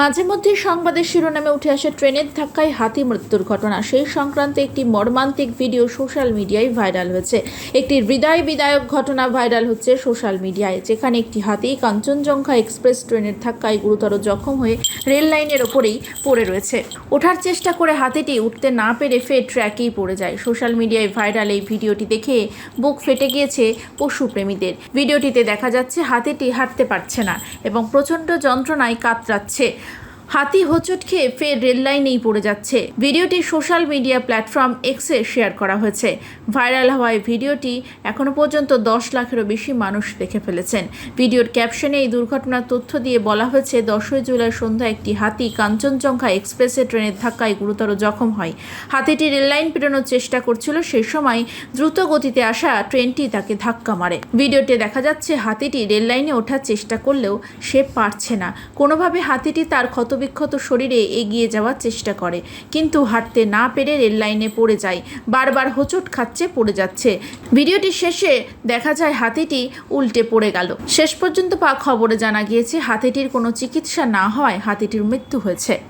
মাঝে মধ্যে সংবাদের শিরোনামে উঠে আসে ট্রেনের ধাক্কায় হাতি মৃত্যুর ঘটনা। সেই সংক্রান্ত একটি মর্মান্তিক ভিডিও সোশ্যাল মিডিয়ায় ভাইরাল হয়েছে। একটি হৃদয় বিদায়ক ঘটনা ভাইরাল হচ্ছে সোশ্যাল মিডিয়ায়, যেখানে একটি হাতি কাঞ্চনজঙ্ঘা এক্সপ্রেস ট্রেনের ধাক্কায় গুরুতর জখম হয়ে রেল লাইনের ওপরেই পড়ে রয়েছে। ওঠার চেষ্টা করে হাতিটি উঠতে না পেরে ফের ট্র্যাকেই পড়ে যায়। সোশ্যাল মিডিয়ায় ভাইরাল এই ভিডিওটি দেখে বুক ফেটে গিয়েছে পশুপ্রেমীদের। ভিডিওটিতে দেখা যাচ্ছে হাতিটি হাঁটতে পারছে না এবং প্রচণ্ড যন্ত্রণায় কাতরাচ্ছে। হাতি হোঁচট খেয়ে ফের রেল লাইনেই পড়ে যাচ্ছে। ভিডিওটি সোশ্যাল মিডিয়া প্ল্যাটফর্ম এক্সে শেয়ার করা হয়েছে। ভাইরাল হওয়ায় ভিডিওটি এখনও পর্যন্ত দশ লাখেরও বেশি মানুষ দেখে ফেলেছেন। ভিডিওর ক্যাপশনে এই দুর্ঘটনার তথ্য দিয়ে বলা হয়েছে, দশই জুলাই সন্ধ্যা একটি হাতি কাঞ্চনজঙ্ঘা এক্সপ্রেসে ট্রেনের ধাক্কায় গুরুতর জখম হয়। হাতিটি রেললাইন পেরোনোর চেষ্টা করছিল সেই সময় দ্রুত গতিতে আসা ট্রেনটি তাকে ধাক্কা মারে। ভিডিওতে দেখা যাচ্ছে, হাতিটি রেল লাইনে ওঠার চেষ্টা করলেও সে পারছে না। কোনোভাবে হাতিটি তার ক্ষতবিক্ষত শরীরে এগিয়ে যাওয়ার চেষ্টা করে। কিন্তু হাঁটতে না পেরে রেল লাইনে পড়ে যায়। বারবার হোঁচট খাচ্ছে, পড়ে যাচ্ছে। ভিডিওটি শেষে দেখা যায় হাতিটি উল্টে পড়ে গেল। শেষ পর্যন্ত পা খবরে জানা গিয়েছে, হাতিটির কোনো চিকিৎসা না হওয়ায় হাতিটির মৃত্যু হয়েছে।